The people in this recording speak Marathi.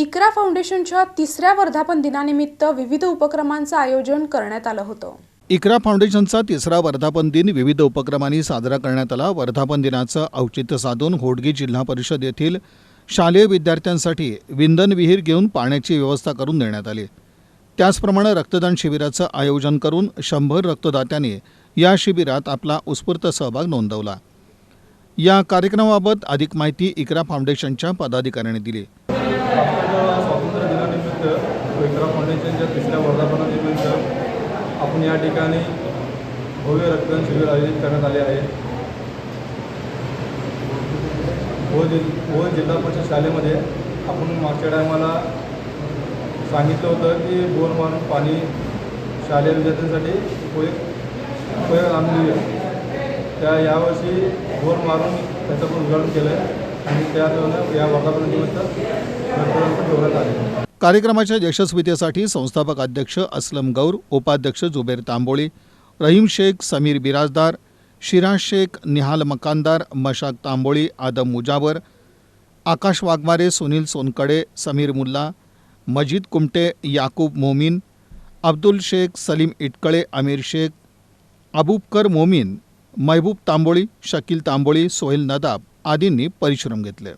इकरा फाउंडेशनच्या तिसऱ्या वर्धापन दिनानिमित्त विविध उपक्रमांचं आयोजन करण्यात आलं होतं. इकरा फाउंडेशनचा तिसरा वर्धापन दिन विविध उपक्रमांनी साजरा करण्यात आला. वर्धापन दिनाचं औचित्य साधून होडगी जिल्हा परिषद येथील शालेय विद्यार्थ्यांसाठी विंधन विहीर घेऊन पाण्याची व्यवस्था करून देण्यात आली. त्याचप्रमाणे रक्तदान शिबिराचं आयोजन करून शंभर रक्तदात्यांनी या शिबिरात आपला उत्स्फूर्त सहभाग नोंदवला. या कार्यक्रमाबाबत अधिक माहिती इकरा फाउंडेशनच्या पदाधिकाऱ्यांनी दिली. विक्रा फाउंडेशनच्या तिसऱ्या वर्धापनानिमित्त आपण या ठिकाणी भव्य रक्तदान शिबिर आयोजित करण्यात आले आहे. व जिल व जिल्हा परिषद शाळेमध्ये आपण मागच्या टायमाला सांगितलं होतं की बोर मारून पाणी शालेय विद्यार्थ्यांसाठी उपयोग उपयोग आणली आहे त्या यावर्षी बोर मारून त्याचं पण उद्घाटन केलं आहे आणि त्याद्वारे या वर्धापनानिमित्त रक्तदान पण ठेवण्यात आले कार्यक्रमाच्या यशस्वीतेसाठी संस्थापक अध्यक्ष असलम गौर उपाध्यक्ष जुबेर तांबोळी रहीम शेख समीर बिराजदार शिराज शेख निहाल मकानदार मशाक तांबोळी आदम मुजावर आकाश वाघमारे सुनील सोनकडे समीर मुल्ला मजीद कुमटे याकूब मोमीन अब्दुल शेख सलीम इटकळे अमीर शेख अबूबकर मोमीन महबूब तांबोळी शकील तांबोळी सोहेल नदाब आदींनी परिश्रम घेतले.